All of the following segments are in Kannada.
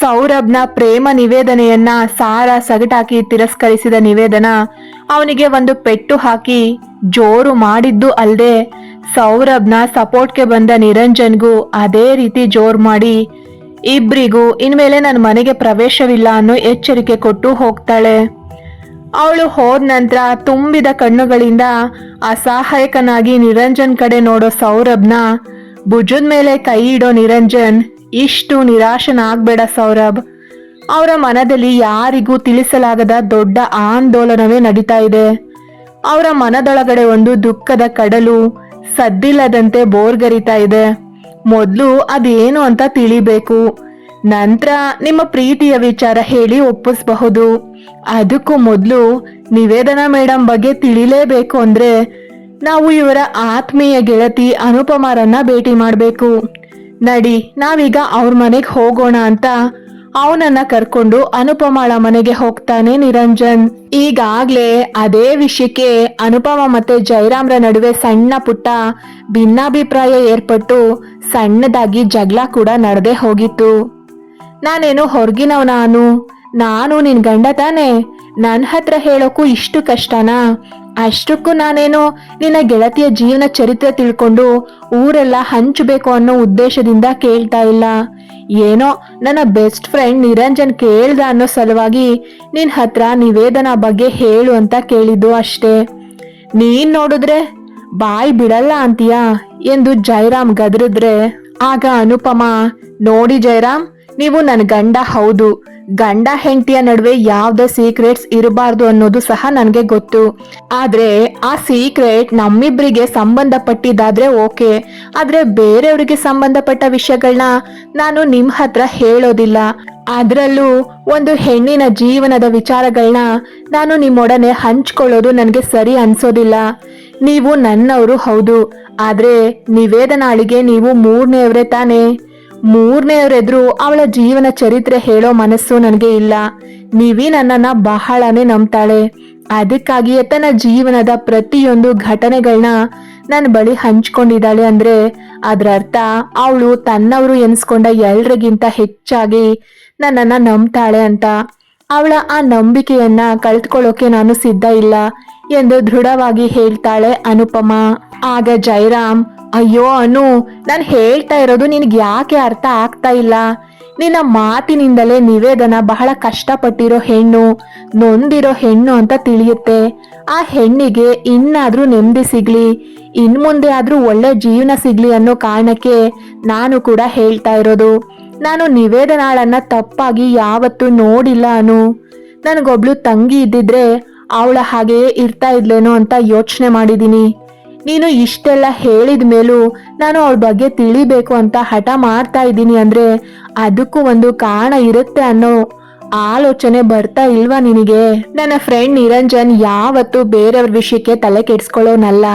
ಸೌರಭ್ನ ಪ್ರೇಮ ನಿವೇದನೆಯನ್ನ ಸಾರ ಸಗಟಾಕಿ ತಿರಸ್ಕರಿಸಿದ ನಿವೇದನ, ಅವನಿಗೆ ಒಂದು ಪೆಟ್ಟು ಹಾಕಿ ಜೋರು ಮಾಡಿದ್ದು ಅಲ್ಲದೆ ಸೌರಭ್ನ ಸಪೋರ್ಟ್ಗೆ ಬಂದ ನಿರಂಜನ್ಗೂ ಅದೇ ರೀತಿ ಜೋರು ಮಾಡಿ, ಇಬ್ರಿಗೂ ಇನ್ಮೇಲೆ ನನ್ನ ಮನೆಗೆ ಪ್ರವೇಶವಿಲ್ಲ ಅನ್ನೋ ಎಚ್ಚರಿಕೆ ಕೊಟ್ಟು ಹೋಗ್ತಾಳೆ. ಅವಳು ಹೋದ ನಂತರ ತುಂಬಿದ ಕಣ್ಣುಗಳಿಂದ ಅಸಹಾಯಕನಾಗಿ ನಿರಂಜನ್ ಕಡೆ ನೋಡೋ ಸೌರಭ್ನ, ಭುಜದ ಮೇಲೆ ಕೈ ಇಡೋ ನಿರಂಜನ್ ಇಷ್ಟು ನಿರಾಶನಾಗಬೇಡ ಸೌರಭ್. ಅವರ ಮನದಲ್ಲಿ ಯಾರಿಗೂ ತಿಳಿಸಲಾಗದ ದೊಡ್ಡ ಆಂದೋಲನವೇ ನಡೀತಾ ಇದೆ. ಅವರ ಮನದೊಳಗಡೆ ಒಂದು ದುಃಖದ ಕಡಲು ಸದ್ದಿಲ್ಲದಂತೆ ಬೋರ್ಗರಿತಾ ಇದೆ. ಮೊದಲು ಅದೇನು ಅಂತ ತಿಳಿಬೇಕು. ನಂತರ ನಿಮ್ಮ ಪ್ರೀತಿಯ ವಿಚಾರ ಹೇಳಿ ಒಪ್ಪಿಸಬಹುದು. ಅದಕ್ಕೂ ಮೊದಲು ನಿವೇದನಾ ಮೇಡಮ್ ಬಗ್ಗೆ ತಿಳಿಲೇಬೇಕು ಅಂದ್ರೆ ನಾವು ಇವರ ಆತ್ಮೀಯ ಗೆಳತಿ ಅನುಪಮಾರನ್ನ ಭೇಟಿ ಮಾಡಬೇಕು. ನಡಿ, ನಾವೀಗ ಅವ್ರ ಮನೆಗೆ ಹೋಗೋಣ ಅಂತ ಅವನನ್ನ ಕರ್ಕೊಂಡು ಅನುಪಮಾಳ ಮನೆಗೆ ಹೋಗ್ತಾನೆ ನಿರಂಜನ್. ಈಗಾಗ್ಲೇ ಅದೇ ವಿಷಯಕ್ಕೆ ಅನುಪಮ ಮತ್ತೆ ಜಯರಾಮ್ರ ನಡುವೆ ಸಣ್ಣ ಪುಟ್ಟ ಭಿನ್ನಾಭಿಪ್ರಾಯ ಏರ್ಪಟ್ಟು ಸಣ್ಣದಾಗಿ ಜಗಳ ಕೂಡ ನಡೆದೇ ಹೋಗಿತ್ತು. ನಾನೇನು ಹೊರಗಿನವ ನಾನು ನಾನು ನಿನ್ ಗಂಡ ತಾನೆ ನನ್ನ ಹತ್ರ ಹೇಳೋಕು ಇಷ್ಟು ಕಷ್ಟನಾ? ಅಷ್ಟಕ್ಕೂ ನಾನೇನು ನಿನ್ನ ಗೆಳತಿಯ ಜೀವನ ಚರಿತ್ರೆ ತಿಳ್ಕೊಂಡು ಊರೆಲ್ಲ ಹಂಚಬೇಕು ಅನ್ನೋ ಉದ್ದೇಶದಿಂದ ಕೇಳ್ತಾ ಇಲ್ಲ. ಏನೋ ನನ್ನ ಬೆಸ್ಟ್ ಫ್ರೆಂಡ್ ನಿರಂಜನ್ ಕೇಳ್ದ ಅನ್ನೋ ಸಲುವಾಗಿ ನಿನ್ ಹತ್ರ ನಿವೇದನಾ ಬಗ್ಗೆ ಹೇಳು ಅಂತ ಕೇಳಿದ್ದು ಅಷ್ಟೇ. ನೀನ್ ನೋಡಿದ್ರೆ ಬಾಯ್ ಬಿಡಲ್ಲ ಅಂತೀಯಾ ಎಂದು ಜೈರಾಮ್ ಗದರಿದ್ರೆ. ಆಗ ಅನುಪಮ, ನೋಡಿ ಜೈರಾಮ್, ನೀವು ನನ್ನ ಗಂಡ ಹೌದು. ಗಂಡ ಹೆಂಡತಿಯ ನಡುವೆ ಯಾವ್ದೇ ಸೀಕ್ರೆಟ್ಸ್ ಇರಬಾರ್ದು ಅನ್ನೋದು ಸಹ ನನಗೆ ಗೊತ್ತು. ಆದ್ರೆ ಆ ಸೀಕ್ರೆಟ್ ನಮ್ಮಿಬ್ರಿಗೆ ಸಂಬಂಧಪಟ್ಟಿದ್ದಾದ್ರೆ ಓಕೆ. ಆದ್ರೆ ಬೇರೆಯವರಿಗೆ ಸಂಬಂಧಪಟ್ಟ ವಿಷಯಗಳನ್ನ ನಾನು ನಿಮ್ ಹತ್ರ ಹೇಳೋದಿಲ್ಲ. ಅದರಲ್ಲೂ ಒಂದು ಹೆಣ್ಣಿನ ಜೀವನದ ವಿಚಾರಗಳನ್ನ ನಾನು ನಿಮ್ಮೊಡನೆ ಹಂಚ್ಕೊಳ್ಳೋದು ನನಗೆ ಸರಿ ಅನ್ಸೋದಿಲ್ಲ. ನೀವು ನನ್ನವರು ಹೌದು. ಆದ್ರೆ ನಿವೇದನಾಳಿಗೆ ನೀವು ಮೂರನೆಯವರೇ ತಾನೇ. ಮೂರನೆಯವರೆದ್ರು ಅವಳ ಜೀವನ ಚರಿತ್ರೆ ಹೇಳೋ ಮನಸ್ಸು ನನಗೆ ಇಲ್ಲ. ನೀವಿ ನನ್ನನ್ನ ಬಹಳನೇ ನಂಬ್ತಾಳೆ. ಅದಕ್ಕಾಗಿಯೇ ತನ್ನ ಜೀವನದ ಪ್ರತಿಯೊಂದು ಘಟನೆಗಳನ್ನ ನನ್ನ ಬಳಿ ಹಂಚ್ಕೊಂಡಿದ್ದಾಳೆ ಅಂದ್ರೆ ಅದರ ಅರ್ಥ ಅವಳು ತನ್ನವರು ಎನ್ಸ್ಕೊಂಡ ಎಲ್ರಿಗಿಂತ ಹೆಚ್ಚಾಗಿ ನನ್ನನ್ನ ನಂಬ್ತಾಳೆ ಅಂತ. ಅವಳ ಆ ನಂಬಿಕೆಯನ್ನ ಕಳೆದುಕೊಳ್ಳೋಕೆ ನಾನು ಸಿದ್ಧ ಇಲ್ಲ ಎಂದು ದೃಢವಾಗಿ ಹೇಳ್ತಾಳೆ ಅನುಪಮ. ಆಗ ಜಯರಾಮ್ ಅಯ್ಯೋ ಅನು, ನಾನು ಹೇಳ್ತಾ ಇರೋದು ನಿನಗೆ ಯಾಕೆ ಅರ್ಥ ಆಗ್ತಾ ಇಲ್ಲ? ನಿನ್ನ ಮಾತಿನಿಂದಲೇ ನಿವೇದನ ಬಹಳ ಕಷ್ಟಪಟ್ಟಿರೋ ಹೆಣ್ಣು, ನೊಂದಿರೋ ಹೆಣ್ಣು ಅಂತ ತಿಳಿಯುತ್ತೆ. ಆ ಹೆಣ್ಣಿಗೆ ಇನ್ನಾದ್ರೂ ನೆಮ್ಮದಿ ಸಿಗ್ಲಿ ಇನ್ ಮುಂದೆ ಆದ್ರೂ ಒಳ್ಳೆ ಜೀವನ ಸಿಗ್ಲಿ ಅನ್ನೋ ಕಾರಣಕ್ಕೆ ನಾನು ಕೂಡ ಹೇಳ್ತಾ ಇರೋದು. ನಾನು ನಿವೇದನಾಳನ್ನ ತಪ್ಪಾಗಿ ಯಾವತ್ತೂ ನೋಡಿಲ್ಲ ಅನು. ನನಗೊಬ್ಳು ತಂಗಿ ಇದ್ದಿದ್ರೆ ಅವಳ ಹಾಗೆಯೇ ಇರ್ತಾ ಇದ್ಲೇನೋ ಅಂತ ಯೋಚನೆ ಮಾಡಿದ್ದೀನಿ ನೀನು ಇಷ್ಟೆಲ್ಲ ಹೇಳಿದ ಮೇಲೂ ನಾನು ಅವಳ ಬಗ್ಗೆ ತಿಳಿಬೇಕು ಅಂತ ಹಠ ಮಾಡ್ತಾ ಇದ್ದೀನಿ ಅಂದ್ರೆ ಅದಕ್ಕೂ ಒಂದು ಕಾರಣ ಇರುತ್ತೆ ಅನ್ನೋ ಆಲೋಚನೆ ಬರ್ತಾ ಇಲ್ವಾ ನಿನಗೆ? ನನ್ನ ಫ್ರೆಂಡ್ ನಿರಂಜನ್ ಯಾವತ್ತೂ ಬೇರೆಯವ್ರ ವಿಷಯಕ್ಕೆ ತಲೆ ಕೆಡ್ಸ್ಕೊಳ್ಳೋನಲ್ಲ.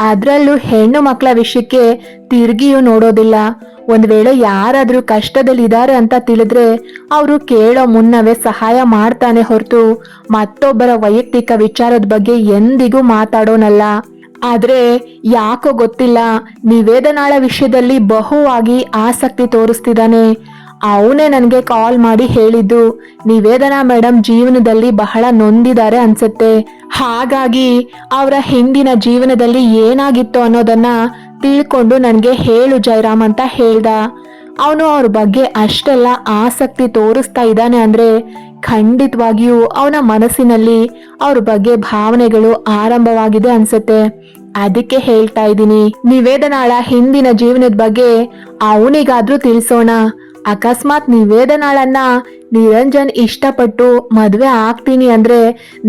ಅದರಲ್ಲೂ ಹೆಣ್ಣು ಮಕ್ಕಳ ವಿಷಯಕ್ಕೆ ತಿರುಗಿಯೂ ನೋಡೋದಿಲ್ಲ. ಒಂದ್ ವೇಳೆ ಯಾರಾದರೂ ಕಷ್ಟದಲ್ಲಿದ್ದಾರೆ ಅಂತ ತಿಳಿದ್ರೆ ಅವರು ಕೇಳೋ ಮುನ್ನವೇ ಸಹಾಯ ಮಾಡ್ತಾನೆ ಹೊರತು ಮತ್ತೊಬ್ಬರ ವೈಯಕ್ತಿಕ ವಿಚಾರದ ಬಗ್ಗೆ ಎಂದಿಗೂ ಮಾತಾಡೋನಲ್ಲ. ಆದ್ರೆ ಯಾಕೋ ಗೊತ್ತಿಲ್ಲ, ನಿವೇದನಾಳ ವಿಷಯದಲ್ಲಿ ಬಹುವಾಗಿ ಆಸಕ್ತಿ ತೋರಿಸ್ತಿದ್ದಾನೆ ಅವನೇ ನನಗೆ ಕಾಲ್ ಮಾಡಿ ಹೇಳಿದ್ದು, ನಿವೇದನಾ ಮೇಡಮ್ ಜೀವನದಲ್ಲಿ ಬಹಳ ನೊಂದಿದ್ದಾರೆ ಅನ್ಸುತ್ತೆ. ಹಾಗಾಗಿ ಅವರ ಹಿಂದಿನ ಜೀವನದಲ್ಲಿ ಏನಾಗಿತ್ತು ಅನ್ನೋದನ್ನ ತಿಳ್ಕೊಂಡು ನನಗೆ ಹೇಳು ಜಯರಾಮ್ ಅಂತ ಹೇಳ್ದ. ಅವನು ಅವ್ರ ಬಗ್ಗೆ ಅಷ್ಟೆಲ್ಲ ಆಸಕ್ತಿ ತೋರಿಸ್ತಾ ಇದ್ದಾನೆ ಅಂದ್ರೆ ಖಂಡಿತವಾಗಿಯೂ ಅವನ ಮನಸ್ಸಿನಲ್ಲಿ ಅವ್ರ ಬಗ್ಗೆ ಭಾವನೆಗಳು ಆರಂಭವಾಗಿದೆ ಅನ್ಸತ್ತೆ. ಅದಕ್ಕೆ ಹೇಳ್ತಾ ಇದ್ದೀನಿ, ನಿವೇದನಾಳ ಹಿಂದಿನ ಜೀವನದ ಬಗ್ಗೆ ಅವನಿಗಾದ್ರೂ ತಿಳಿಸೋಣ. ಅಕಸ್ಮಾತ್ ನಿವೇದನಾಳನ್ನ ನಿರಂಜನ್ ಇಷ್ಟಪಟ್ಟು ಮದ್ವೆ ಆಗ್ತೀನಿ ಅಂದ್ರೆ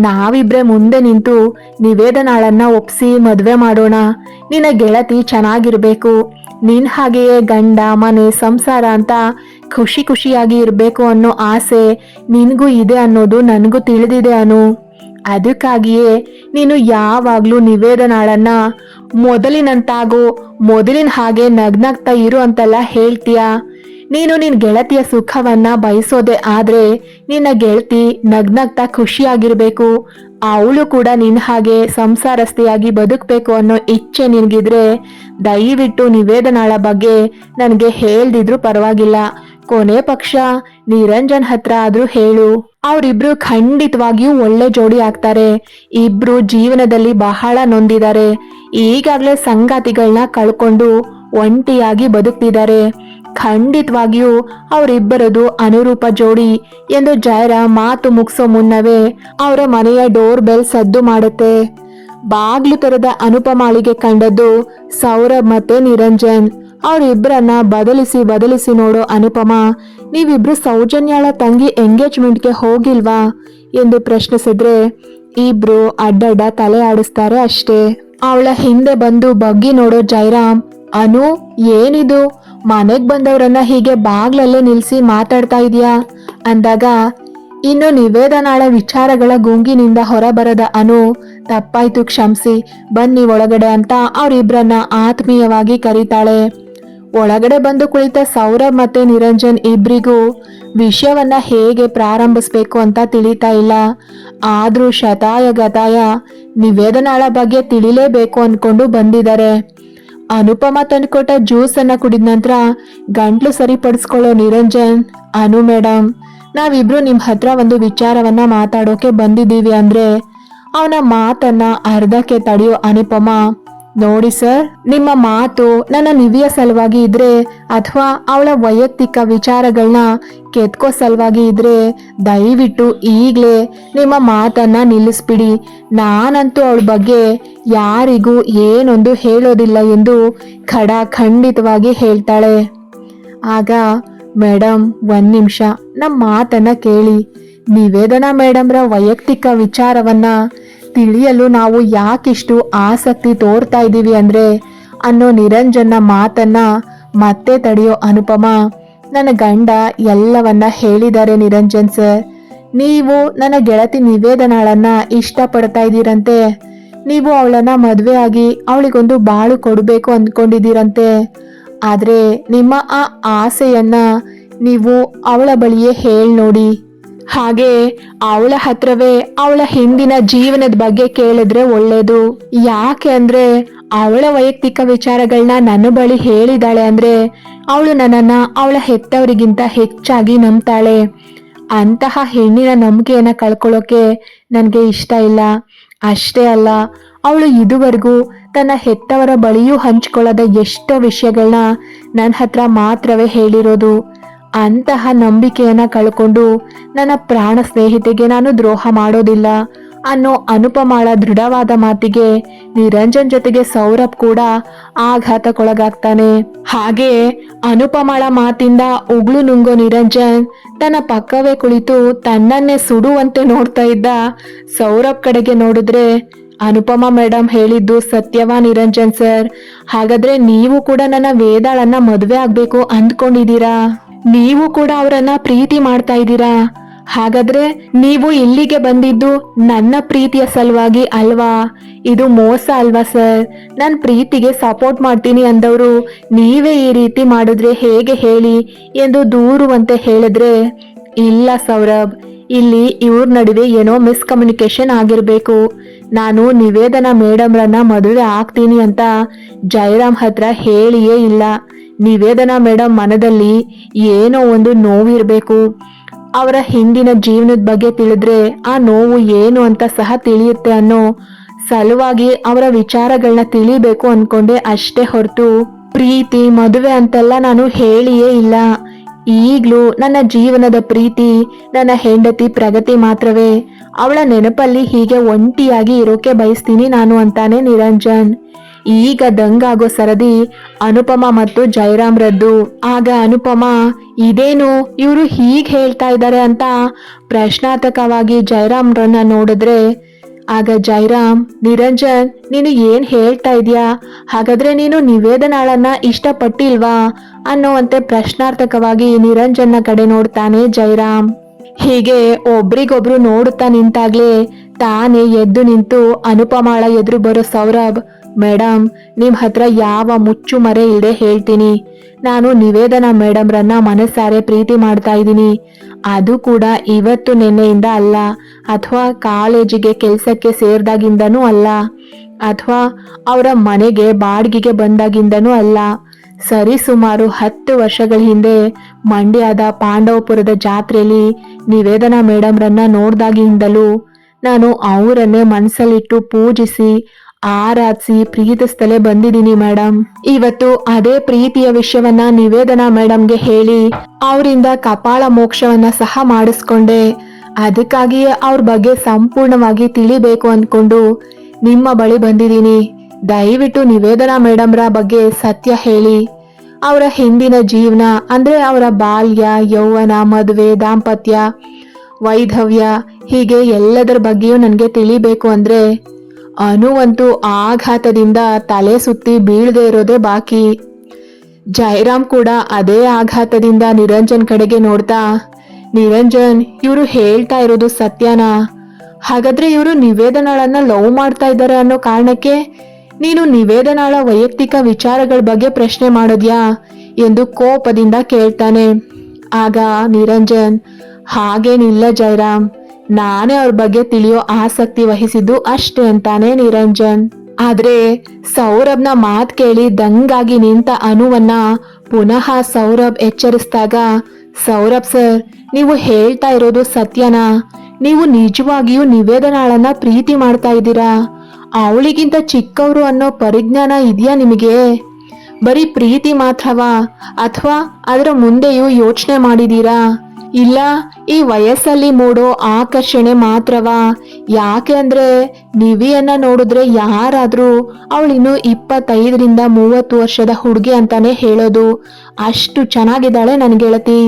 ನಾವಿಬ್ರೆ ಮುಂದೆ ನಿಂತು ನಿವೇದನಾಳನ್ನ ಒಪ್ಸಿ ಮದ್ವೆ ಮಾಡೋಣ. ನಿನ್ನ ಗೆಳತಿ ಚೆನ್ನಾಗಿರ್ಬೇಕು. ನಿನ್ ಹಾಗೆಯೇ ಗಂಡ, ಮನೆ, ಸಂಸಾರ ಅಂತ ಖುಷಿ ಖುಷಿಯಾಗಿ ಇರಬೇಕು ಅನ್ನೋ ಆಸೆ ನಿನಗೂ ಇದೆ ಅನ್ನೋದು ನನಗೂ ತಿಳಿದಿದೆ ಅನು. ಅದಕ್ಕಾಗಿಯೇ ನೀನು ಯಾವಾಗಲೂ ನಿವೇದನಾಳನ್ನ ಮೊದಲಿನಂತಾಗೋ, ಮೊದಲಿನ ಹಾಗೆ ನಗ್ನಗ್ತಾ ಇರು ಅಂತೆಲ್ಲ ಹೇಳ್ತೀಯ. ನೀನು ನಿನ್ನ ಗೆಳತಿಯ ಸುಖವನ್ನ ಬಯಸೋದೆ ಆದ್ರೆ ನಿನ್ನ ಗೆಳತಿ ನಗ್ನಗ್ತಾ ಖುಷಿಯಾಗಿರ್ಬೇಕು. ಅವಳು ಕೂಡ ನಿನ್ನ ಹಾಗೆ ಸಂಸಾರಸ್ಥಿಯಾಗಿ ಬದುಕಬೇಕು ಅನ್ನೋ ಇಚ್ಛೆ ನಿನಗಿದ್ರೆ ದಯವಿಟ್ಟು ನಿವೇದನಾಳ ಬಗ್ಗೆ ನನಗೆ ಹೇಳ್ದಿದ್ರು ಪರವಾಗಿಲ್ಲ. ಕೊನೆ ಪಕ್ಷ, ನಿರಂಜನ್ ಹತ್ರ ಆದ್ರೂ ಹೇಳು. ಅವರಿಬ್ರು ಖಂಡಿತವಾಗಿಯೂ ಒಳ್ಳೆ ಜೋಡಿ ಆಗ್ತಾರೆ. ಇಬ್ರು ಜೀವನದಲ್ಲಿ ಬಹಳ ನೊಂದಿದ್ದಾರೆ. ಈಗಾಗಲೇ ಸಂಗಾತಿಗಳನ್ನ ಕಳ್ಕೊಂಡು ಒಂಟಿಯಾಗಿ ಬದುಕ್ತಿದ್ದಾರೆ. ಖಂಡಿತವಾಗಿಯೂ ಅವರಿಬ್ಬರದು ಅನುರೂಪ ಜೋಡಿ ಎಂದು ಜಯರ ಮಾತು ಮುಗಿಸೋ ಮುನ್ನವೇ ಅವರ ಮನೆಯ ಡೋರ್ ಬೆಲ್ ಸದ್ದು ಮಾಡುತ್ತೆ. ಬಾಗ್ಲು ತೆರೆದ ಅನುಪಮಾಳಿಗೆ ಕಂಡದ್ದು ಸೌರಭ್ ಮತ್ತೆ ನಿರಂಜನ್. ಅವರಿಬ್ಬರನ್ನ ಬದಲಿಸಿ ಬದಲಿಸಿ ನೋಡೋ ಅನುಪಮ. ನೀವಿಬ್ರು ಸೌಜನ್ಯಾಳ ತಂಗಿ ಎಂಗೇಜ್ಮೆಂಟ್ಗೆ ಹೋಗಿಲ್ವಾ? ಎಂದು ಪ್ರಶ್ನಿಸಿದ್ರೆ, ಇಬ್ರು ಅಡ್ಡಡ್ಡ ತಲೆ ಆಡಿಸ್ತಾರೆ ಅಷ್ಟೇ. ಅವಳ ಹಿಂದೆ ಬಂದು ಬಗ್ಗಿ ನೋಡೋ ಜೈರಾಮ್. ಅನು, ಏನಿದು? ಮನೆಗೆ ಬಂದವರನ್ನ ಹೀಗೆ ಬಾಗ್ಲಲ್ಲೇ ನಿಲ್ಸಿ ಮಾತಾಡ್ತಾ ಇದೆಯಾ? ಅಂದಾಗ, ಇನ್ನು ನಿವೇದನಾಳ ವಿಚಾರಗಳ ಗುಂಗಿನಿಂದ ಹೊರಬರದ ಅನು, ತಪ್ಪಾಯ್ತು ಕ್ಷಮಿಸಿ, ಬನ್ನಿ ಒಳಗಡೆ ಅಂತ ಅವರಿಬ್ರನ್ನ ಆತ್ಮೀಯವಾಗಿ ಕರೀತಾಳೆ. ಒಳಗಡೆ ಬಂದು ಕುಳಿತ ಸೌರಭ್ ಮತ್ತೆ ನಿರಂಜನ್ ಇಬ್ಬರಿಗೂ ವಿಷಯವನ್ನ ಹೇಗೆ ಪ್ರಾರಂಭಿಸ್ಬೇಕು ಅಂತ ತಿಳಿತಾ ಇಲ್ಲ. ಆದ್ರೂ ಶತಾಯ, ಗತಾಯ ನಿವೇದನಾಳ ಬಗ್ಗೆ ತಿಳಿಲೇಬೇಕು ಅನ್ಕೊಂಡು ಬಂದಿದ್ದಾರೆ. ಅನುಪಮ ತಂದುಕೊಟ್ಟ ಜ್ಯೂಸ್ ಅನ್ನ ಕುಡಿದ ನಂತರ ಗಂಟ್ಲು ಸರಿಪಡಿಸ್ಕೊಳ್ಳೋ ನಿರಂಜನ್, ಅನು ಮೇಡಮ್ ನಾವಿಬ್ರು ನಿಮ್ ಹತ್ರ ಒಂದು ವಿಚಾರವನ್ನ ಮಾತಾಡೋಕೆ ಬಂದಿದ್ದೀವಿ ಅಂದ್ರೆ ಅವನ ಮಾತನ್ನ ಅರ್ಧಕ್ಕೆ ತಡೆಯೋ ಅನುಪಮ ನೋಡಿ ಸರ್, ನಿಮ್ಮ ಮಾತು ನನ್ನ ನಿವಿಯ ಸಲುವಾಗಿ ಇದ್ರೆ ಅಥವಾ ಅವಳ ವೈಯಕ್ತಿಕ ವಿಚಾರಗಳನ್ನ ಕೆತ್ಕೋ ಸಲುವಾಗಿ ಇದ್ರೆ ದಯವಿಟ್ಟು ಈಗಲೇ ನಿಮ್ಮ ಮಾತನ್ನ ನಿಲ್ಲಿಸ್ಬಿಡಿ. ನಾನಂತೂ ಅವಳ ಬಗ್ಗೆ ಯಾರಿಗೂ ಏನೊಂದು ಹೇಳೋದಿಲ್ಲ ಎಂದು ಖಡ ಖಂಡಿತವಾಗಿ ಹೇಳ್ತಾಳೆ. ಆಗ ಮೇಡಮ್ ಒಂದು ನಿಮಿಷ ನಮ್ಮ ಮಾತನ್ನ ಕೇಳಿ. ನಿವೇದನಾ ಮೇಡಮ್ರ ವೈಯಕ್ತಿಕ ವಿಚಾರವನ್ನ ತಿಳಿಯಲು ನಾವು ಯಾಕಿಷ್ಟು ಆಸಕ್ತಿ ತೋರ್ತಾ ಇದ್ದೀವಿ ಅಂದ್ರೆ, ಅನ್ನೋ ನಿರಂಜನ ಮಾತನ್ನ ಮತ್ತೆ ತಡೆಯೋ ಅನುಪಮ, ನನ್ನ ಗಂಡ ಎಲ್ಲವನ್ನ ಹೇಳಿದ್ದಾರೆ ನಿರಂಜನ್ ಸರ್. ನೀವು ನನ್ನ ಗೆಳತಿ ನಿವೇದನಾಳನ್ನ ಇಷ್ಟಪಡ್ತಾ ಇದ್ದೀರಂತೆ. ನೀವು ಅವಳನ್ನ ಮದುವೆ ಆಗಿ ಅವಳಿಗೊಂದು ಬಾಳು ಕೊಡಬೇಕು ಅಂದ್ಕೊಂಡಿದ್ದೀರಂತೆ. ಆದ್ರೆ ನಿಮ್ಮ ಆ ಆಸೆಯನ್ನ ನೀವು ಅವಳ ಬಳಿಯೇ ಹೇಳ್ ನೋಡಿ. ಹಾಗೆ ಅವಳ ಹತ್ರವೇ ಅವಳ ಹಿಂದಿನ ಜೀವನದ ಬಗ್ಗೆ ಕೇಳಿದ್ರೆ ಒಳ್ಳೇದು. ಯಾಕೆ ಅಂದ್ರೆ ಅವಳ ವೈಯಕ್ತಿಕ ವಿಚಾರಗಳನ್ನ ನನ್ನ ಬಳಿ ಹೇಳಿದಾಳೆ ಅಂದ್ರೆ ಅವಳು ನನ್ನನ್ನ ಅವಳ ಹೆತ್ತವರಿಗಿಂತ ಹೆಚ್ಚಾಗಿ ನಂಬ್ತಾಳೆ. ಅಂತಹ ಹೆಣ್ಣಿನ ನಂಬಿಕೆಯನ್ನ ಕಳ್ಕೊಳ್ಳೋಕೆ ನನಗೆ ಇಷ್ಟ ಇಲ್ಲ. ಅಷ್ಟೇ ಅಲ್ಲ, ಅವಳು ಇದುವರೆಗೂ ತನ್ನ ಹೆತ್ತವರ ಬಳಿಯೂ ಹಂಚ್ಕೊಳ್ಳದ ಎಷ್ಟೋ ವಿಷಯಗಳನ್ನ ನನ್ನ ಹತ್ರ ಮಾತ್ರವೇ ಹೇಳಿರೋದು. ಅಂತಹ ನಂಬಿಕೆಯನ್ನ ಕಳ್ಕೊಂಡು ನನ್ನ ಪ್ರಾಣ ಸ್ನೇಹಿತೆಗೆ ನಾನು ದ್ರೋಹ ಮಾಡೋದಿಲ್ಲ ಅನ್ನೋ ಅನುಪಮಾಳ ದೃಢವಾದ ಮಾತಿಗೆ ನಿರಂಜನ್ ಜೊತೆಗೆ ಸೌರಭ್ ಕೂಡ ಆಘಾತಕ್ಕೊಳಗಾಗ್ತಾನೆ. ಹಾಗೆ ಅನುಪಮಾಳ ಮಾತಿಂದ ಉಗುಳು ನುಂಗೋ ನಿರಂಜನ್ ತನ್ನ ಪಕ್ಕವೇ ಕುಳಿತು ತನ್ನನ್ನೇ ಸುಡುವಂತೆ ನೋಡ್ತಾ ಇದ್ದ ಸೌರಭ್ ಕಡೆಗೆ ನೋಡಿದ್ರೆ, ಅನುಪಮ ಮೇಡಮ್ ಹೇಳಿದ್ದು ಸತ್ಯವಾ ನಿರಂಜನ್ ಸರ್? ಹಾಗಾದ್ರೆ ನೀವು ಕೂಡ ನನ್ನ ವೇದಾಳನ್ನ ಮದುವೆ ಆಗ್ಬೇಕು ಅಂದ್ಕೊಂಡಿದ್ದೀರಾ? ನೀವು ಕೂಡ ಅವರನ್ನ ಪ್ರೀತಿ ಮಾಡ್ತಾ ಇದ್ದೀರಾ? ಹಾಗಾದ್ರೆ ನೀವು ಇಲ್ಲಿಗೆ ಬಂದಿದ್ದು ನನ್ನ ಪ್ರೀತಿಯ ಸಲುವಾಗಿ ಅಲ್ವಾ? ಇದು ಮೋಸ ಅಲ್ವಾ ಸರ್? ನಾನು ಪ್ರೀತಿಗೆ ಸಪೋರ್ಟ್ ಮಾಡ್ತೀನಿ ಅಂದವರು ನೀವೇ ಈ ರೀತಿ ಮಾಡಿದ್ರೆ ಹೇಗೆ ಹೇಳಿ ಎಂದು ದೂರುವಂತೆ ಹೇಳಿದ್ರೆ? ಇಲ್ಲ ಸೌರಭ್, ಇಲ್ಲಿ ಇವ್ರ ನಡುವೆ ಏನೋ ಮಿಸ್ಕಮ್ಯುನಿಕೇಶನ್ ಆಗಿರಬೇಕು. ನಾನು ನಿವೇದನಾ ಮೇಡಮ್ರನ್ನ ಮದುವೆ ಆಗ್ತೀನಿ ಅಂತ ಜಯರಾಮ್ ಹತ್ರ ಹೇಳಿಯೇ ಇಲ್ಲ. ನಿವೇದನಾ ಮೇಡಮ್ ಮನದಲ್ಲಿ ಏನೋ ಒಂದು ನೋವಿರಬೇಕು. ಅವರ ಹಿಂದಿನ ಜೀವನದ ಬಗ್ಗೆ ತಿಳಿದ್ರೆ ಆ ನೋವು ಏನು ಅಂತ ಸಹ ತಿಳಿಯುತ್ತೆ ಅನ್ನೋ ಸಲುವಾಗಿ ಅವರ ವಿಚಾರಗಳನ್ನ ತಿಳಿಬೇಕು ಅನ್ಕೊಂಡೆ ಅಷ್ಟೇ ಹೊರತು. ಪ್ರೀತಿ, ಮದುವೆ ಅಂತೆಲ್ಲ ನಾನು ಹೇಳಿಯೇ ಇಲ್ಲ. ಈಗ್ಲೂ ನನ್ನ ಜೀವನದ ಪ್ರೀತಿ, ನನ್ನ ಹೆಂಡತಿ ಪ್ರಗತಿ ಮಾತ್ರವೇ. ಅವಳ ನೆನಪಲ್ಲಿ ಹೀಗೆ ಒಂಟಿಯಾಗಿ ಇರೋಕೆ ಬಯಸ್ತೀನಿ ನಾನು ಅಂತಾನೆ ನಿರಂಜನ್. ಈಗ ದಂಗಾಗೋ ಸರದಿ ಅನುಪಮ ಮತ್ತು ಜಯರಾಮ್ರದ್ದು. ಆಗ ಅನುಪಮ, ಇದೇನು? ಇವರು ಹೀಗೆ ಹೇಳ್ತಾ ಇದ್ದಾರೆ ಅಂತ ಪ್ರಶ್ನಾರ್ಥಕವಾಗಿ ಜಯರಾಮ್ರನ್ನ ನೋಡಿದ್ರೆ, ಆಗ ಜೈರಾಮ್ ನಿರಂಜನ್, ನೀನು ಏನ್ ಹೇಳ್ತಾ ಇದೀಯಾ? ಹಾಗಾದ್ರೆ ನೀನು ನಿವೇದನಾಳನ್ನ ಇಷ್ಟಪಟ್ಟಿಲ್ವಾ? ಅನ್ನೋವಂತೆ ಪ್ರಶ್ನಾರ್ಥಕವಾಗಿ ನಿರಂಜನ್ನ ಕಡೆ ನೋಡ್ತಾನೆ ಜೈರಾಮ್ ಹೀಗೆ ಒಬ್ರಿಗೊಬ್ರು ನೋಡುತ್ತಾ ನಿಂತಾಗ್ಲೇ ತಾನೇ ಎದ್ದು ನಿಂತು ಅನುಪಮಾಳ ಎದುರು ಬರೋ ಸೌರಭ್ ಮೇಡಮ್ ನಿಮ್ಮ ಹತ್ರ ಯಾವ ಮುಚ್ಚು ಮರೆ ಇಲ್ಲದೆ ಹೇಳ್ತೀನಿ. ನಾನು ನಿವೇದನಾ ಮೇಡಮ್ರನ್ನ ಮನಸ್ಸಾರೆ ಪ್ರೀತಿ ಮಾಡ್ತಾ ಇದ್ದೀನಿ. ಅದು ಕೂಡ ಇವತ್ತು ನಿನ್ನೆಯಿಂದ ಅಲ್ಲ, ಅಥವಾ ಕಾಲೇಜಿಗೆ ಕೆಲಸಕ್ಕೆ ಸೇರಿದಾಗಿಂದನೂ ಅಲ್ಲ, ಅಥವಾ ಅವರ ಮನೆಗೆ ಬಾಡಿಗೆಗೆ ಬಂದಾಗಿಂದನೂ ಅಲ್ಲ. ಸರಿ ಸುಮಾರು ಹತ್ತು ವರ್ಷಗಳ ಹಿಂದೆ ಮಂಡ್ಯದ ಪಾಂಡವಪುರದ ಜಾತ್ರೆಯಲ್ಲಿ ನಿವೇದನಾ ಮೇಡಮ್ರನ್ನ ನೋಡ್ದಾಗಿಂದಲೂ ನಾನು ಅವರನ್ನೇ ಮನಸ್ಸಲ್ಲಿಟ್ಟು ಪೂಜಿಸಿ ಆರಾಧಿಸಿ ಪ್ರೀತಿಸ್ತಲೇ ಬಂದಿದ್ದೀನಿ ಮೇಡಮ್ ಇವತ್ತು ಅದೇ ಪ್ರೀತಿಯ ವಿಷಯವನ್ನ ನಿವೇದನಾ ಮೇಡಮ್ಗೆ ಹೇಳಿ, ಅವರಿಂದ ಕಪಾಳ ಮೋಕ್ಷವನ್ನ ಸಹ ಮಾಡಿಸ್ಕೊಂಡೆ. ಅದಕ್ಕಾಗಿಯೇ ಅವ್ರ ಬಗ್ಗೆ ಸಂಪೂರ್ಣವಾಗಿ ತಿಳಿಬೇಕು ಅಂದ್ಕೊಂಡು ನಿಮ್ಮ ಬಳಿ ಬಂದಿದ್ದೀನಿ. ದಯವಿಟ್ಟು ನಿವೇದನಾ ಮೇಡಮ್ರ ಬಗ್ಗೆ ಸತ್ಯ ಹೇಳಿ. ಅವರ ಹಿಂದಿನ ಜೀವನ, ಅಂದ್ರೆ ಅವರ ಬಾಲ್ಯ, ಯೌವನ, ಮದುವೆ, ದಾಂಪತ್ಯ, ವೈಧವ್ಯ, ಹೀಗೆ ಎಲ್ಲದರ ಬಗ್ಗೆಯೂ ನನಗೆ ತಿಳಿಬೇಕು ಅಂದ್ರೆ ಅನುವಂತೂ ಆಘಾತದಿಂದ ತಲೆ ಸುತ್ತಿ ಬೀಳದೆ ಇರೋದೇ ಬಾಕಿ. ಜಯರಾಮ್ ಕೂಡ ಅದೇ ಆಘಾತದಿಂದ ನಿರಂಜನ್ ಕಡೆಗೆ ನೋಡ್ತಾ, ನಿರಂಜನ್, ಇವರು ಹೇಳ್ತಾ ಇರೋದು ಸತ್ಯನಾ? ಹಾಗಾದ್ರೆ ಇವರು ನಿವೇದನಾಳನ್ನ ಲವ್ ಮಾಡ್ತಾ ಇದ್ದಾರೆ ಅನ್ನೋ ಕಾರಣಕ್ಕೆ ನೀನು ನಿವೇದನಾಳ ವೈಯಕ್ತಿಕ ವಿಚಾರಗಳ ಬಗ್ಗೆ ಪ್ರಶ್ನೆ ಮಾಡೋದ್ಯಾ ಎಂದು ಕೋಪದಿಂದ ಕೇಳ್ತಾನೆ. ಆಗ ನಿರಂಜನ್, ಹಾಗೇನಿಲ್ಲ ಜಯರಾಮ್ ನಾನೇ ಅವ್ರ ಬಗ್ಗೆ ತಿಳಿಯೋ ಆಸಕ್ತಿ ವಹಿಸಿದ್ದು ಅಷ್ಟೇ ಅಂತಾನೆ ನಿರಂಜನ್. ಆದ್ರೆ ಸೌರಭ್ನ ಮಾತ್ ಕೇಳಿ ದಂಗಾಗಿ ನಿಂತ ಅನುವನ್ನ ಪುನಃ ಸೌರಭ್ ಎಚ್ಚರಿಸಿದಾಗ, ಸೌರಭ್ ಸರ್, ನೀವು ಹೇಳ್ತಾ ಇರೋದು ಸತ್ಯನಾ? ನೀವು ನಿಜವಾಗಿಯೂ ನಿವೇದನಾಳನ್ನ ಪ್ರೀತಿ ಮಾಡ್ತಾ ಇದ್ದೀರಾ? ಅವಳಿಗಿಂತ ಚಿಕ್ಕವರು ಅನ್ನೋ ಪರಿಜ್ಞಾನ ಇದೆಯಾ ನಿಮಗೆ? ಬರೀ ಪ್ರೀತಿ ಮಾತ್ರವಾ? ಅಥವಾ ಅದರ ಮುಂದೆಯೂ ಯೋಚನೆ ಮಾಡಿದೀರಾ? ಇಲ್ಲ, ಈ ವಯಸ್ಸಲ್ಲಿ ಮೂಡೋ ಆಕರ್ಷಣೆ ಮಾತ್ರವಾ? ಯಾಕೆ ಅಂದ್ರೆ ನಿವಿಯನ್ನ ನೋಡಿದ್ರೆ ಯಾರಾದ್ರೂ ಅವಳಿನ್ನು ಇಪ್ಪತ್ತೈದರಿಂದ ಮೂವತ್ತು ವರ್ಷದ ಹುಡುಗಿ ಅಂತಾನೆ ಹೇಳೋದು. ಅಷ್ಟು ಚೆನ್ನಾಗಿದ್ದಾಳೆ ನನ್ನ ಗೆಳತಿ.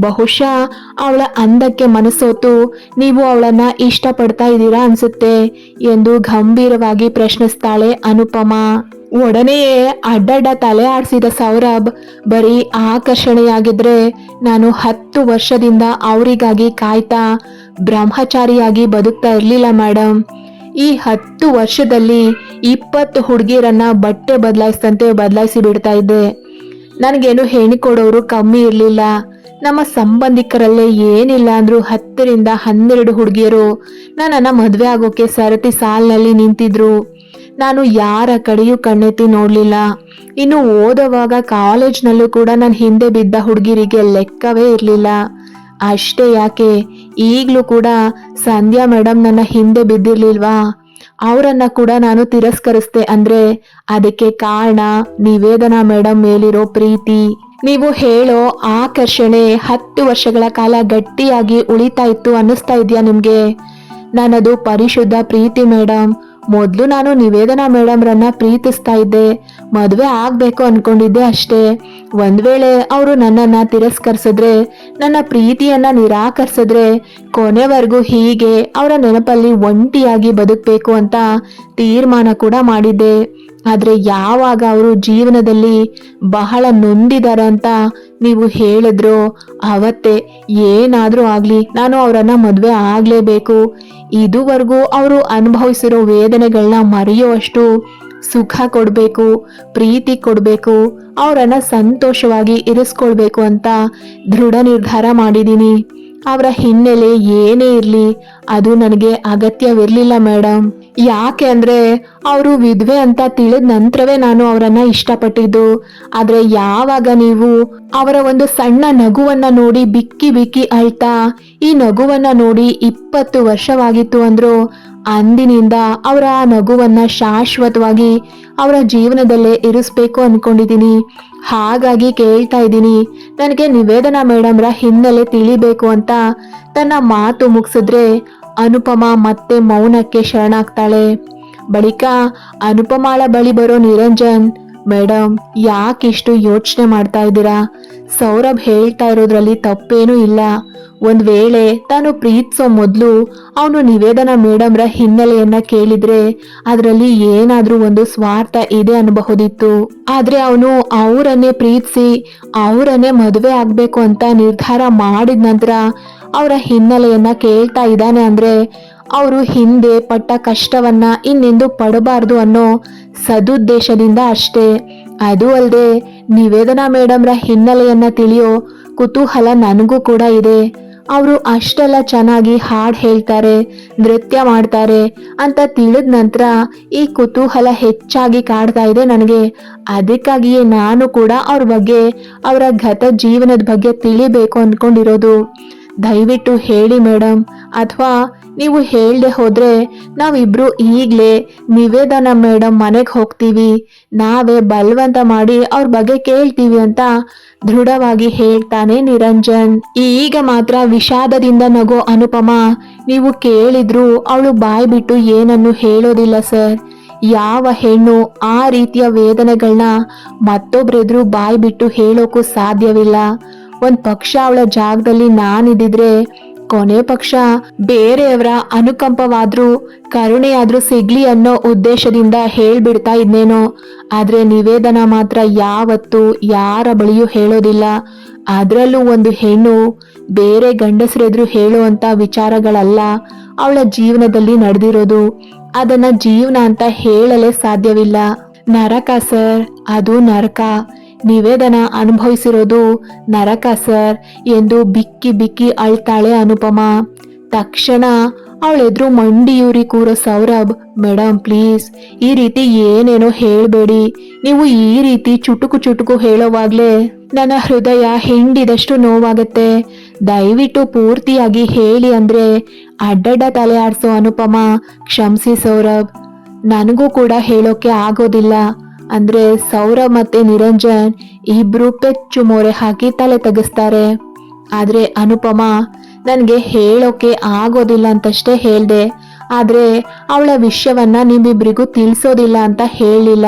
ಬಹುಶಃ ಅವಳ ಅಂದಕ್ಕೆ ಮನಸ್ಸೋತು ನೀವು ಅವಳನ್ನ ಇಷ್ಟಪಡ್ತಾ ಇದ್ದೀರಾ ಅನ್ಸುತ್ತೆ ಎಂದು ಗಂಭೀರವಾಗಿ ಪ್ರಶ್ನಿಸ್ತಾಳೆ ಅನುಪಮಾ. ಒಡನೆಯೇ ಅಡ್ಡಡ್ಡ ತಲೆ ಆಡಿಸಿದ ಸೌರಭ್ ಬರೀ ಆಕರ್ಷಣೆಯಾಗಿದ್ರೆ ನಾನು ಹತ್ತು ವರ್ಷದಿಂದ ಅವರಿಗಾಗಿ ಕಾಯ್ತಾ ಬ್ರಹ್ಮಚಾರಿಯಾಗಿ ಬದುಕ್ತಾ ಇರ್ಲಿಲ್ಲ ಮೇಡಮ್ ಈ ಹತ್ತು ವರ್ಷದಲ್ಲಿ ಇಪ್ಪತ್ತು ಹುಡುಗಿರನ್ನ ಬಟ್ಟೆ ಬದಲಾಯಿಸಿದಂತೆ ಬದಲಾಯಿಸಿ ಬಿಡ್ತಾ ಇದ್ದೆ. ನನಗೇನು ಹೇಳಿಕೊಡೋರು ಕಮ್ಮಿ ಇರಲಿಲ್ಲ. ನಮ್ಮ ಸಂಬಂಧಿಕರಲ್ಲೇ ಏನಿಲ್ಲ ಅಂದ್ರು ಹತ್ತರಿಂದ ಹನ್ನೆರಡು ಹುಡುಗಿಯರು ನನ್ನನ್ನು ಮದುವೆ ಆಗೋಕೆ ಸರತಿ ಸಾಲಿನಲ್ಲಿ ನಿಂತಿದ್ರು. ನಾನು ಯಾರ ಕಡೆಯೂ ಕಣ್ಣೆತ್ತಿ ನೋಡಲಿಲ್ಲ. ಇನ್ನು ಓದೋವಾಗ ಕಾಲೇಜ್ನಲ್ಲೂ ಕೂಡ ನಾನು ಹಿಂದೆ ಬಿದ್ದ ಹುಡುಗಿರಿಗೆ ಲೆಕ್ಕವೇ ಇರಲಿಲ್ಲ. ಅಷ್ಟೇ ಯಾಕೆ? ಈಗಲೂ ಕೂಡ ಸಂಧ್ಯಾ ಮೇಡಮ್ ನನ್ನ ಹಿಂದೆ ಬಿದ್ದಿರ್ಲಿಲ್ವಾ? ಅವರನ್ನ ಕೂಡ ನಾನು ತಿರಸ್ಕರಿಸ್ದೆ ಅಂದ್ರೆ ಅದಕ್ಕೆ ಕಾರಣ ನಿವೇದನಾ ಮೇಡಮ್ ಮೇಲಿರೋ ಪ್ರೀತಿ. ನೀವು ಹೇಳೋ ಆಕರ್ಷಣೆ ಹತ್ತು ವರ್ಷಗಳ ಕಾಲ ಗಟ್ಟಿಯಾಗಿ ಉಳಿತಾ ಇತ್ತು ಅನ್ನಿಸ್ತಾ ಇದೆಯಾ ನಿಮಗೆ? ನಾನದು ಪರಿಶುದ್ಧ ಪ್ರೀತಿ ಮೇಡಮ್ ಮೊದಲು ನಾನು ನಿವೇದನಾ ಮೇಡಮ್ರನ್ನ ಪ್ರೀತಿಸ್ತಾ ಇದ್ದೆ. ಮದುವೆ ಆಗ್ಬೇಕು ಅನ್ಕೊಂಡಿದ್ದೆ ಅಷ್ಟೇ. ಒಂದ್ ವೇಳೆ ಅವರು ನನ್ನನ್ನ ತಿರಸ್ಕರಿಸಿದ್ರೆ, ನನ್ನ ಪ್ರೀತಿಯನ್ನ ನಿರಾಕರಿಸಿದ್ರೆ, ಕೊನೆವರೆಗೂ ಹೀಗೆ ಅವರ ನೆನಪಲ್ಲಿ ಒಂಟಿಯಾಗಿ ಬದುಕಬೇಕು ಅಂತ ತೀರ್ಮಾನ ಕೂಡ ಮಾಡಿದ್ದೆ. ಆದ್ರೆ ಯಾವಾಗ ಅವರು ಜೀವನದಲ್ಲಿ ಬಹಳ ನೊಂದಿದಾರ ಅಂತ ನೀವು ಹೇಳಿದ್ರು, ಅವತ್ತೇ ಏನಾದರೂ ಆಗಲಿ, ನಾನು ಅವರನ್ನ ಮದುವೆ ಆಗಲೇಬೇಕು. ಇದುವರೆಗೂ ಅವರು ಅನುಭವಿಸಿರೋ ವೇದನೆಗಳನ್ನ ಮರೆಯುವಷ್ಟು ಸುಖ ಕೊಡಬೇಕು, ಪ್ರೀತಿ ಕೊಡಬೇಕು, ಅವರನ್ನು ಸಂತೋಷವಾಗಿ ಇರಿಸ್ಕೊಳ್ಬೇಕು ಅಂತ ದೃಢ ನಿರ್ಧಾರ ಮಾಡಿದ್ದೀನಿ ಅವರ ಹಿನ್ನೆಲೆ ಏನೇ ಇರಲಿ, ಅದು ನನಗೆ ಅಗತ್ಯವಿರಲಿಲ್ಲ ಮೇಡಮ್ ಯಾಕೆ ಅಂದ್ರೆ, ಅವರು ವಿಧವೆ ಅಂತ ತಿಳಿದ ನಂತರವೇ ನಾನು ಅವರನ್ನ ಇಷ್ಟಪಟ್ಟಿದ್ದು. ಆದರೆ ಯಾವಾಗ ನೀವು ಅವರ ಒಂದು ಸಣ್ಣ ನಗುವನ್ನ ನೋಡಿ ಬಿಕ್ಕಿ ಬಿಕ್ಕಿ ಅಳ್ತಾ, ಈ ನಗುವನ್ನ ನೋಡಿ ಇಪ್ಪತ್ತು ವರ್ಷವಾಗಿತ್ತು ಅಂದ್ರು ಅಂದಿನಿಂದ ಅವರ ಆ ನಗುವನ್ನ ಶಾಶ್ವತವಾಗಿ ಅವರ ಜೀವನದಲ್ಲೇ ಇರಿಸ್ಬೇಕು ಅನ್ಕೊಂಡಿದ್ದೀನಿ. ಹಾಗಾಗಿ ಕೇಳ್ತಾ ಇದ್ದೀನಿ ನನಗೆ ನಿವೇದನಾ ಮೇಡಮ್ರ ಹಿನ್ನೆಲೆ ತಿಳಿಬೇಕು ಅಂತ. ತನ್ನ ಮಾತು ಮುಗಿಸಿದ್ರೆ ಅನುಪಮ ಮತ್ತೆ ಮೌನಕ್ಕೆ ಶರಣಾಗ್ತಾಳೆ. ಬಳಿಕ ಅನುಪಮಾಳ ಬಳಿ ಬರೋ ನಿರಂಜನ್ ಮೇಡಮ್ ಯಾಕೆ ಇಷ್ಟು ಯೋಚನೆ ಮಾಡ್ತಾ ಇದ್ದೀರಾ? ಸೌರಭ್ ಹೇಳ್ತಾ ಇರೋದ್ರಲ್ಲಿ ತಪ್ಪೇನೂ ಇಲ್ಲ. ಒಂದ್ ವೇಳೆ ತಾನು ಪ್ರೀತಿಸೋ ಮೊದಲು ಅವನು ನಿವೇದನ ಮೇಡಮ್ರ ಹಿನ್ನೆಲೆಯನ್ನ ಕೇಳಿದ್ರೆ ಅದರಲ್ಲಿ ಏನಾದ್ರೂ ಒಂದು ಸ್ವಾರ್ಥ ಇದೆ ಅನ್ಬಹುದಿತ್ತು. ಆದ್ರೆ ಅವನು ಅವರನ್ನೇ ಪ್ರೀತಿಸಿ, ಅವರನ್ನೇ ಮದುವೆ ಆಗ್ಬೇಕು ಅಂತ ನಿರ್ಧಾರ ಮಾಡಿದ ನಂತರ ಅವರ ಹಿನ್ನೆಲೆಯನ್ನ ಕೇಳ್ತಾ ಇದ್ದಾನೆ ಅಂದ್ರೆ ಅವರು ಹಿಂದೆ ಪಟ್ಟ ಕಷ್ಟವನ್ನ ಇನ್ನೆಂದು ಪಡಬಾರ್ದು ಅನ್ನೋ ಸದುದ್ದೇಶದಿಂದ ಅಷ್ಟೇ. ಅದು ಅಲ್ಲದೆ ನಿವೇದನಾ ಮೇಡಮ್ರ ಹಿನ್ನೆಲೆಯನ್ನ ತಿಳಿಯೋ ಕುತೂಹಲ ನನಗೂ ಕೂಡ ಇದೆ. ಅವರು ಅಷ್ಟೆಲ್ಲ ಚೆನ್ನಾಗಿ ಹಾಡು ಹೇಳ್ತಾರೆ, ನೃತ್ಯ ಮಾಡ್ತಾರೆ ಅಂತ ತಿಳಿದ ನಂತರ ಈ ಕುತೂಹಲ ಹೆಚ್ಚಾಗಿ ಕಾಡ್ತಾ ಇದೆ ನನಗೆ. ಅದಕ್ಕಾಗಿಯೇ ನಾನು ಕೂಡ ಅವ್ರ ಬಗ್ಗೆ, ಅವರ ಗತ ಜೀವನದ ಬಗ್ಗೆ ತಿಳಿಬೇಕು ಅಂದ್ಕೊಂಡಿರೋದು ದಯವಿಟ್ಟು ಹೇಳಿ ಮೇಡಮ್ ಅಥವಾ ನೀವು ಹೇಳದೆ ಹೋದರೆ ನಾವಿಬ್ರು ಈಗಲೇ ನಿವೇದನ ಮೇಡಮ್ ಮನೆಗೆ ಹೋಗ್ತೀವಿ. ನಾವೇ ಬಲವಂತ ಮಾಡಿ ಅವ್ರ ಬಗ್ಗೆ ಕೇಳ್ತೀವಿ ಅಂತ ದೃಢವಾಗಿ ಹೇಳ್ತಾನೆ ನಿರಂಜನ್. ಈಗ ಮಾತ್ರ ವಿಷಾದದಿಂದ ನಗೋ ಅನುಪಮ, ನೀವು ಕೇಳಿದ್ರು ಅವಳು ಬಾಯಿ ಬಿಟ್ಟು ಏನನ್ನು ಹೇಳೋದಿಲ್ಲ ಸರ್. ಯಾವ ಹೆಣ್ಣು ಆ ರೀತಿಯ ವೇದನೆಗಳನ್ನ ಮತ್ತೊಬ್ಬರೆದ್ರು ಬಾಯಿ ಬಿಟ್ಟು ಹೇಳೋಕ್ಕೂ ಸಾಧ್ಯವಿಲ್ಲ. ಒಂದ್ ಪಕ್ಷ ಅವಳ ಜಾಗದಲ್ಲಿ ನಾನಿದ್ದಿದ್ರೆ ಕೊನೆ ಪಕ್ಷ ಬೇರೆಯವರ ಅನುಕಂಪವಾದ್ರೂ ಕರುಣೆಯಾದ್ರೂ ಸಿಗ್ಲಿ ಅನ್ನೋ ಉದ್ದೇಶದಿಂದ ಹೇಳ್ಬಿಡ್ತಾ ಇದ್ನೇನೋ. ಆದ್ರೆ ನಿವೇದನ ಮಾತ್ರ ಯಾವತ್ತೂ ಯಾರ ಬಳಿಯೂ ಹೇಳೋದಿಲ್ಲ. ಅದರಲ್ಲೂ ಒಂದು ಹೆಣ್ಣು ಬೇರೆ ಗಂಡಸರೆದ್ರು ಹೇಳುವಂತ ವಿಚಾರಗಳಲ್ಲ ಅವಳ ಜೀವನದಲ್ಲಿ ನಡೆದಿರೋದು. ಅದನ್ನ ಜೀವನ ಅಂತ ಹೇಳಲೇ ಸಾಧ್ಯವಿಲ್ಲ. ನರಕ ಸರ್, ಅದು ನರಕ. ನಿವೇದನ ಅನುಭವಿಸಿರೋದು, ನರಕ ಸರ್ ಎಂದು ಬಿಕ್ಕಿ ಬಿಕ್ಕಿ ಅಳ್ತಾಳೆ ಅನುಪಮ. ತಕ್ಷಣ ಅವಳೆದ್ರು ಮಂಡಿಯೂರಿ ಕೂರೋ ಸೌರಭ್ ಮೇಡಮ್ ಪ್ಲೀಸ್, ಈ ರೀತಿ ಏನೇನೋ ಹೇಳಬೇಡಿ. ನೀವು ಈ ರೀತಿ ಚುಟುಕು ಚುಟುಕು ಹೇಳೋವಾಗಲೇ ನನ್ನ ಹೃದಯ ಹಿಂಡಿದಷ್ಟು ನೋವಾಗತ್ತೆ. ದಯವಿಟ್ಟು ಪೂರ್ತಿಯಾಗಿ ಹೇಳಿ ಅಂದ್ರೆ ಅಡ್ಡಡ್ಡ ತಲೆ ಆಡಿಸೋ ಅನುಪಮ, ಕ್ಷಮಿಸಿ ಸೌರಭ್. ನನಗೂ ಕೂಡ ಹೇಳೋಕೆ ಆಗೋದಿಲ್ಲ. ಅಂದ್ರೆ ಸೌರವ್ ಮತ್ತೆ ನಿರಂಜನ್ ಇಬ್ರು ಪೆಚ್ಚು ಮೋರೆ ಹಾಕಿ ತಲೆ ತೆಗೆಸ್ತಾರೆ. ಆದ್ರೆ ಅನುಪಮ, ನನಗೆ ಹೇಳೋಕೆ ಆಗೋದಿಲ್ಲ ಅಂತಷ್ಟೇ ಹೇಳ್ದೆ. ಆದ್ರೆ ಅವಳ ವಿಷಯವನ್ನ ನಿಮ್ಮಿಬ್ರಿಗೂ ತಿಳಿಸೋದಿಲ್ಲ ಅಂತ ಹೇಳಿಲ್ಲ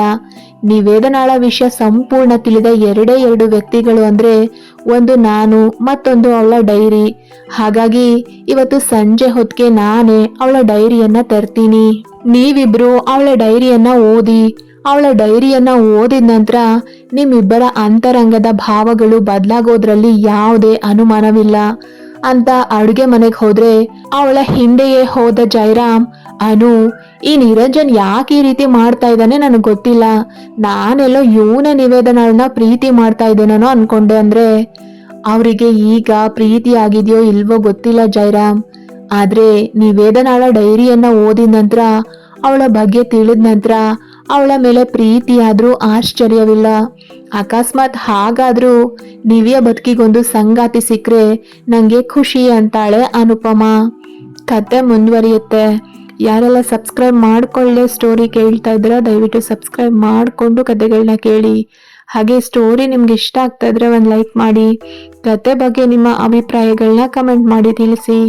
ನಿವೇದನಾಳ ವಿಷಯ ಸಂಪೂರ್ಣ ತಿಳಿದ ಎರಡೇ ಎರಡು ವ್ಯಕ್ತಿಗಳು ಅಂದ್ರೆ ಒಂದು ನಾನು, ಮತ್ತೊಂದು ಅವಳ ಡೈರಿ. ಹಾಗಾಗಿ ಇವತ್ತು ಸಂಜೆ ಹೊತ್ತಿಗೆ ನಾನೇ ಅವಳ ಡೈರಿಯನ್ನ ತರ್ತೀನಿ. ನೀವಿಬ್ರು ಅವಳ ಡೈರಿಯನ್ನ ಓದಿ ಅವಳ ಡೈರಿಯನ್ನ ಓದಿದ ನಂತರ ನಿಮ್ಮಿಬ್ಬರ ಅಂತರಂಗದ ಭಾವಗಳು ಬದಲಾಗೋದ್ರಲ್ಲಿ ಯಾವುದೇ ಅನುಮಾನವಿಲ್ಲ ಅಂತ ಅಡುಗೆ ಮನೆಗೆ ಹೋದ್ರೆ ಅವಳ ಹಿಂದೆಯೇ ಹೋದ ಜೈರಾಮ್, ಅನು, ಈ ನಿರಂಜನ್ ಯಾಕೆ ಈ ರೀತಿ ಮಾಡ್ತಾ ಇದ್ದಾನೆ ನನಗೆ ಗೊತ್ತಿಲ್ಲ. ನಾನೆಲ್ಲೋ ಇವನ ನಿವೇದನಗಳನ್ನ ಪ್ರೀತಿ ಮಾಡ್ತಾ ಇದ್ದೇನೋ ಅನ್ಕೊಂಡೆ ಅಂದ್ರೆ ಅವರಿಗೆ ಈಗ ಪ್ರೀತಿ ಆಗಿದೆಯೋ ಇಲ್ವೋ ಗೊತ್ತಿಲ್ಲ ಜೈರಾಮ್. ಆದ್ರೆ ನಿವೇದನಾಳ ಡೈರಿಯನ್ನ ಓದಿದ ನಂತರ ಅವಳ ಬಗ್ಗೆ ತಿಳಿದ ನಂತರ ಅವಳ ಮೇಲೆ ಪ್ರೀತಿಯಾದ್ರೂ ಆಶ್ಚರ್ಯವಿಲ್ಲ. ಅಕಸ್ಮಾತ್ ಹಾಗಾದ್ರೂ ದಿವ್ಯ ಬದುಕಿಗೊಂದು ಸಂಗಾತಿ ಸಿಕ್ಕರೆ ನನಗೆ ಖುಷಿ ಅಂತಾಳೆ ಅನುಪಮ. ಕತೆ ಮುಂದುವರಿಯುತ್ತೆ. ಯಾರೆಲ್ಲ ಸಬ್ಸ್ಕ್ರೈಬ್ ಮಾಡ್ಕೊಳ್ಳೆ ಸ್ಟೋರಿ ಕೇಳ್ತಾ ಇದ್ದೀರಾ ದಯವಿಟ್ಟು ಸಬ್ಸ್ಕ್ರೈಬ್ ಮಾಡಿಕೊಂಡು ಕತೆಗಳನ್ನ ಕೇಳಿ. ಹಾಗೆ ಸ್ಟೋರಿ ನಿಮ್ಗೆ ಇಷ್ಟ ಆಗ್ತಾ ಇದ್ರೆ ಒಂದು ಲೈಕ್ ಮಾಡಿ. ಕತೆ ಬಗ್ಗೆ ನಿಮ್ಮ ಅಭಿಪ್ರಾಯಗಳನ್ನ ಕಮೆಂಟ್ ಮಾಡಿ ತಿಳಿಸಿ.